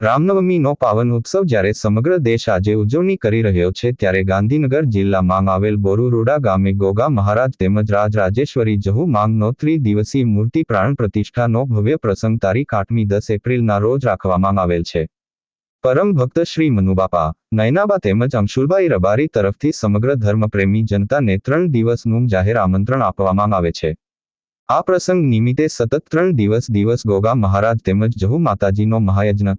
રામનવમીનો પાવન ઉત્સવ જ્યારે સમગ્ર દેશ આજે ઉજવણી કરી રહ્યો છે ત્યારે ગાંધીનગર જિલ્લામાં આવેલ બોરુરોડા ગામે ગોગા મહારાજ તેમજ રાજરાજેશ્વરી જહુ માંગનો ત્રિદિવસીય મૂર્તિ પ્રાણ પ્રતિષ્ઠાનો ભવ્ય પ્રસંગ તારીખ આઠમી દસ એપ્રિલના રોજ રાખવામાં આવેલ છે. પરમ ભક્ત શ્રી મનુબાપા, નયનાબા તેમજ અંશુલભાઈ રબારી તરફથી સમગ્ર ધર્મપ્રેમી જનતાને ત્રણ દિવસનું જાહેર આમંત્રણ આપવામાં આવે છે. આ પ્રસંગ નિમિત્તે સતત ત્રણ દિવસ દિવસ ગોગા મહારાજ તેમજ જહુ માતાજીનો મહાયજ્ઞ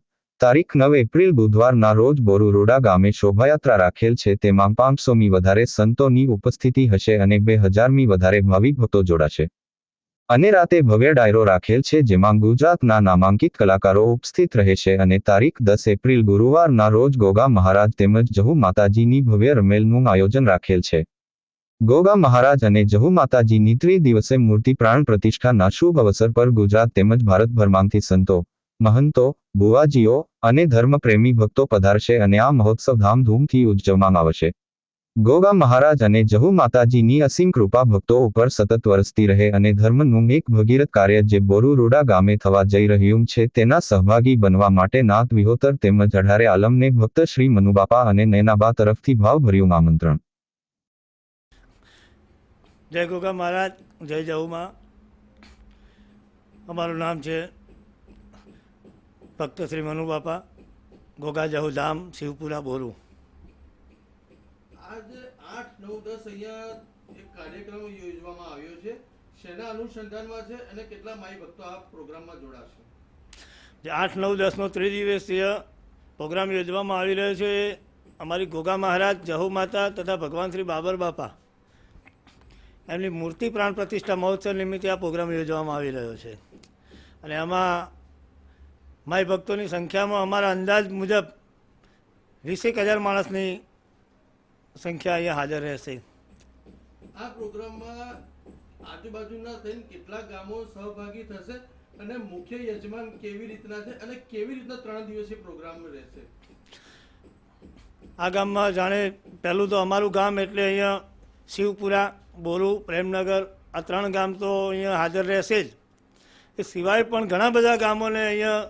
તારીખ નવ એપ્રિલ બુધવારના રોજ બોરુરોડા ગામે શોભાયાત્રા રાખેલ છે. તેમાં પાંચસોમી વધારે સંતોની ઉપસ્થિતિ હશે અને બે હજારમી વધારે ભાવિક ભક્તો જોડાશે. અને રાતે ભવ્ય ડાયરો રાખેલ છે, જેમાં ગુજરાતના નામાંકિત કલાકારો ઉપસ્થિત રહેશે અને તારીખ દસ એપ્રિલ ગુરુવારના રોજ ગોગા મહારાજ તેમજ જહુ માતાજીની ભવ્ય રમેલનું આયોજન રાખેલ છે. ગોગા મહારાજ અને જહુ માતાજીની ત્રિદિવસે મૂર્તિ પ્રાણ પ્રતિષ્ઠાના શુભ અવસર પર ગુજરાત તેમજ ભારતભરમાંથી સંતો, મહંતો બુવાજીઓ અને ધર્મપ્રેમી ભક્તો પધારશે અને આ મહોત્સવ ધામધૂમથી ઉજવવામાં આવશે. ગોગા મહારાજ અને જહુ માતાજીની અસીમ કૃપા ભક્તો ઉપર સતત વરસતી રહે અને ધર્મનું એક ભગીરથ કાર્ય જે બોરુરોડા ગામે થવા જઈ રહ્યું છે તેના સહભાગી બનવા માટે નાથ વિહોતર તેમજ અઢારે આલમને ભક્ત શ્રી મનુબાપા અને નૈનાબા તરફથી ભાવભર્યું આમંત્રણ. જય ગોગા મહારાજ, જય જહુમાં. અમારું નામ છે ભક્ત શ્રી મનુ બાપા ગોગા જહુ ધામ શિવપુરા બોરું. આજે આઠ નવ દસ અહીંયા એક કાર્યક્રમ યોજવામાં આવ્યો છે. શેના અનુસંધાનમાં છે અને કેટલા માઈ ભક્તો આ પ્રોગ્રામમાં જોડાશે? જે આઠ નવ દસનો ત્રિદિવસીય પ્રોગ્રામ યોજવામાં આવી રહ્યો છે. એ અમારી ગોગા મહારાજ જહુ માતા તથા ભગવાન શ્રી બાબર બાપા. એમની મૂર્તિ પ્રાણ પ્રતિષ્ઠા મહોત્સવ નિમિત્તે આ પ્રોગ્રામ યોજવામાં આવી રહ્યો છે. અને આમાં માઈ ભક્તોની સંખ્યામાં અમારા અંદાજ મુજબ વીસેક હજાર માણસની સંખ્યા અહીંયા હાજર રહેશે. આ પ્રોગ્રામમાં આજુબાજુના થઈને કેટલા ગામો સહભાગી થશે અને મુખ્ય યજમાન કેવી રીતના છે અને કેવી રીતના ત્રણ દિવસીય પ્રોગ્રામ રહેશે? આ ગામમાં જાણે પહેલું તો અમારું ગામ એટલે અહીંયા શિવપુરા બોરુ પ્રેમનગર આ ત્રણ ગામ તો અહીંયા હાજર રહેશે જ. એ સિવાય પણ ઘણા બધા ગામોને અહીંયા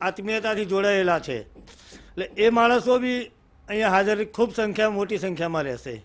આત્મીયતાથી જોડાયેલા છે. એટલે એ માણસો બી અહીંયા હાજર ખૂબ સંખ્યા મોટી સંખ્યામાં રહેશે.